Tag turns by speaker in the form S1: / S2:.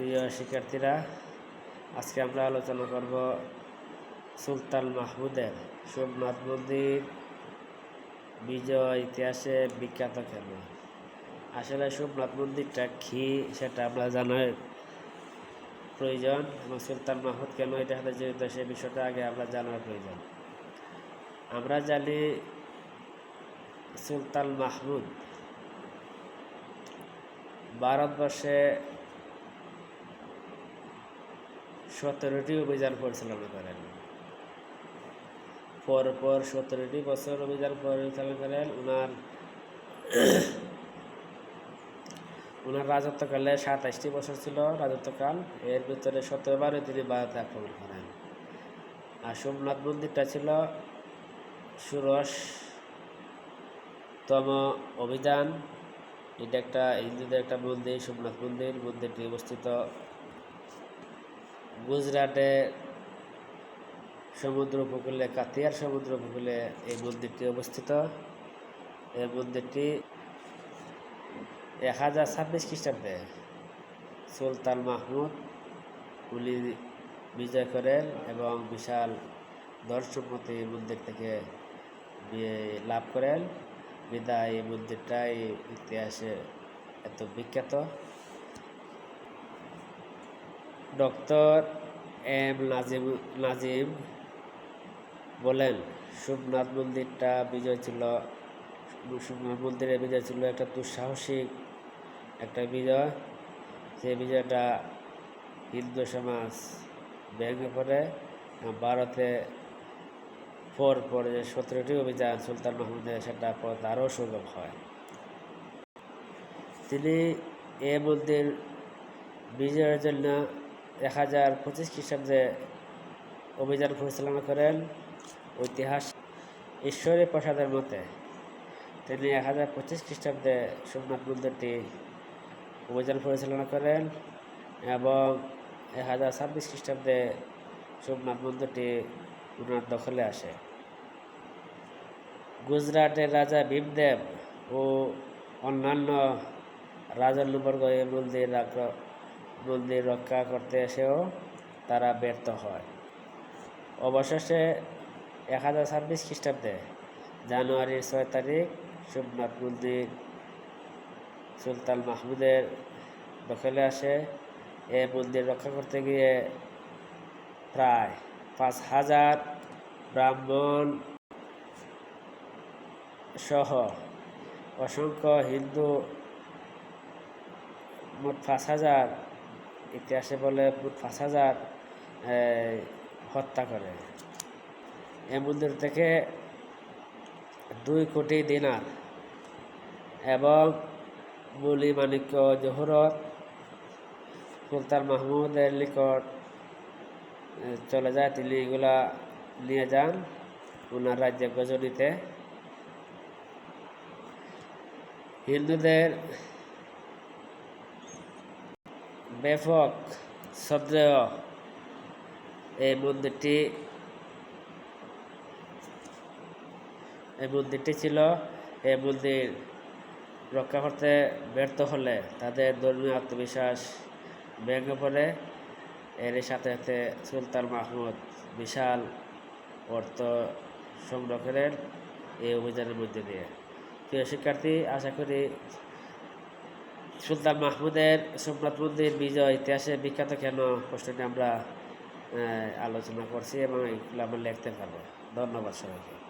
S1: প্রিয় শিক্ষার্থীরা, আজকে আমরা আলোচনা করব সুলতান মাহমুদের সোমনাথ মন্দির বিজয় ইতিহাসে বিখ্যাত কেন? আসলে সোমনাথ মন্দিরটা কি সেটা আমরা জানার প্রয়োজন এবং সুলতান মাহমুদ কেন এটা সাথে জড়িত সেই বিষয়টা আগে আমরা জানার প্রয়োজন। আমরা জানি সুলতান মাহমুদ ভারতবর্ষে সতেরোটি অভিযান পরিচালনা করেন পর পর সতেরোটি বছর অভিযান পরিচালনা করেন ওনার ওনার রাজত্বকালে সাতাশটি বছর ছিল রাজত্বকাল। এর ভিতরে সতেরোবারে তিনি ভারতে আক্রমণ করেন। আর সোমনাথ মন্দিরটা ছিল ষোড়শতম অভিযান। এটা একটা হিন্দুদের একটা মন্দির, সোমনাথ মন্দির। মন্দিরটি অবস্থিত গুজরাটে সমুদ্র উপকূলে, কাতিয়ার সমুদ্র উপকূলে এই মন্দিরটি অবস্থিত। এই মন্দিরটি এক হাজার ছাব্বিশ খ্রিস্টাব্দে সুলতান মাহমুদ উনি বিজয় করেন এবং বিশাল এই মন্দির থেকে লাভ করেন। বিদায় এই মন্দিরটাই ইতিহাসে এত বিখ্যাত। ডক্টর এম নাজিম নাজিম বলেন, সোমনাথ মন্দিরটা বিজয় ছিল, সোমনাথ মন্দিরের বিজয় ছিল একটা দুঃসাহসিক একটা বিজয়। সেই বিজয়টা হিন্দু সমাজ ভেঙে পড়ে ভারতে পর পর যে সতেরোটি অভিযান সুলতান মাহমুদের, সেটা পর আরও সুযোগ হয়। তিনি এ মন্দির বিজয়ের জন্য এক হাজার পঁচিশ খ্রিস্টাব্দে অভিযান পরিচালনা করেন ঐতিহাস ঈশ্বরী প্রসাদের মতে, তিনি এক হাজার পঁচিশ খ্রিস্টাব্দে সোমনাথ মন্দিরটি অভিযান পরিচালনা করেন এবং এক হাজার ছাব্বিশ খ্রিস্টাব্দে সোমনাথ মন্দিরটি ওনার দখলে আসে। গুজরাটের রাজা ভীমদেব ও অন্যান্য রাজন্যবর্গ এই মন্দির মন্দির রক্ষা করতে এসেও তারা ব্যর্থ হয়। অবশেষে এক হাজার ছাব্বিশ খ্রিস্টাব্দে জানুয়ারির ছয় তারিখ সোমনাথ মন্দির সুলতান মাহমুদের দখলে আসে। এ মন্দির রক্ষা করতে গিয়ে প্রায় পাঁচ হাজার ব্রাহ্মণ সহ অসংখ্য হিন্দু মোট পাঁচ হাজার ইতিহাসে বলে পাঁচ হাজার হত্যা করে। এ মন্দির থেকে দুই কোটি দিনার এবং বলি মাণিক্য জহুরত, সুলতান মাহমুদের নিকট চলে যায়। তিনি এগুলা নিয়ে যান ওনার রাজ্যে গজনীতে। হিন্দুদের ব্যাপক শ্রদ্ধেয় এই মন্দিরটি। এই মন্দিরটি ছিল এই মন্দির রক্ষা করতে ব্যর্থ হলে তাদের ধর্মীয় আত্মবিশ্বাস ভেঙে পড়ে। এর সাথে সাথে সুলতান মাহমুদ বিশাল অর্থ করেন এই অভিযানের মধ্যে দিয়ে। প্রিয় শিক্ষার্থী, আশা করি সুলতান মাহমুদের সোমনাথ মন্দির বিজয় ইতিহাসে বিখ্যাত কেন? প্রশ্নটি আমরা আলোচনা করছি এবং এগুলো আমরা লিখতে পারব। ধন্যবাদ সবাইকে।